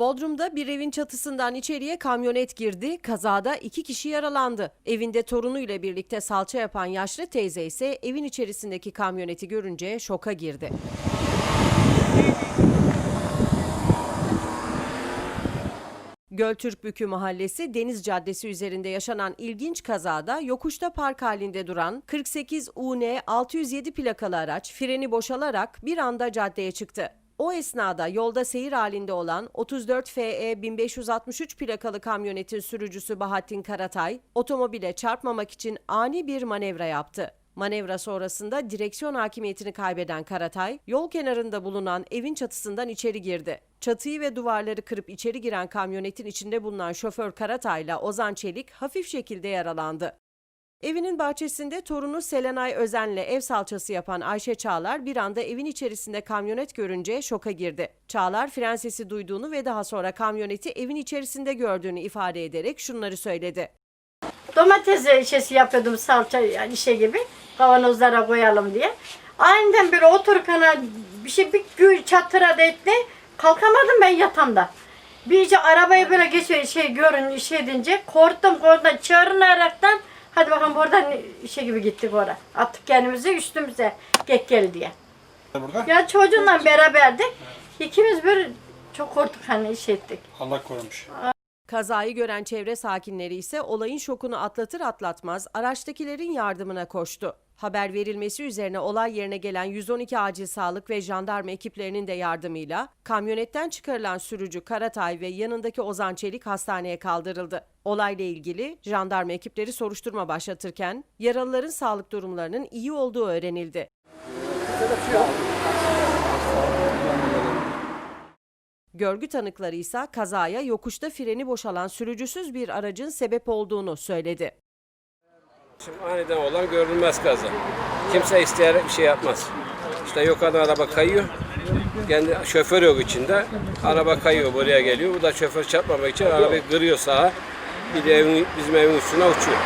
Bodrum'da bir evin çatısından içeriye kamyonet girdi. Kazada iki kişi yaralandı. Evinde torunuyla birlikte salça yapan yaşlı teyze ise evin içerisindeki kamyoneti görünce şoka girdi. Göltürkbükü Mahallesi Deniz Caddesi üzerinde yaşanan ilginç kazada yokuşta park halinde duran 48 UN 607 plakalı araç freni boşalarak bir anda caddeye çıktı. O esnada yolda seyir halinde olan 34 FE 1563 plakalı kamyonetin sürücüsü Bahattin Karatay otomobile çarpmamak için ani bir manevra yaptı. Manevra sonrasında direksiyon hakimiyetini kaybeden Karatay, yol kenarında bulunan evin çatısından içeri girdi. Çatıyı ve duvarları kırıp içeri giren kamyonetin içinde bulunan şoför Karatay'la Ozan Çelik hafif şekilde yaralandı. Evinin bahçesinde torunu Selenay Özen'le ev salçası yapan Ayşe Çağlar bir anda evin içerisinde kamyonet görünce şoka girdi. Çağlar fren sesi duyduğunu ve daha sonra kamyoneti evin içerisinde gördüğünü ifade ederek şunları söyledi. Domates işesi yapıyordum salça yani işe gibi kavanozlara koyalım diye. Aniden bir otururken bir şey bir gül çatıra etti. Kalkamadım ben yatamda. Bir iyice arabayı böyle geçiyor şey görün iş edince korktum korktum çağırınaraktan hadi bakalım buradan işe gibi gittik oraya. Attık kendimizi üstümüze gek gel diye. Burada Ya çocuğunla beraberdik. İkimiz bir çok korktuk hani iş ettik. Allah korumuş. Kazayı gören çevre sakinleri ise olayın şokunu atlatır atlatmaz araçtakilerin yardımına koştu. Haber verilmesi üzerine olay yerine gelen 112 acil sağlık ve jandarma ekiplerinin de yardımıyla kamyonetten çıkarılan sürücü Karatay ve yanındaki Ozan Çelik hastaneye kaldırıldı. Olayla ilgili jandarma ekipleri soruşturma başlatırken yaralıların sağlık durumlarının iyi olduğu öğrenildi. Görgü tanıkları ise kazaya yokuşta freni boşalan sürücüsüz bir aracın sebep olduğunu söyledi. Şimdi aniden olan görülmez kaza. Kimse isteyerek bir şey yapmaz. İşte yukarıdan araba kayıyor. Kendi şoför yok içinde. Araba kayıyor buraya geliyor. Bu da şoför çarpmamak için arabayı kırıyor sağa. Bir de evin, bizim evin üstüne uçuyor.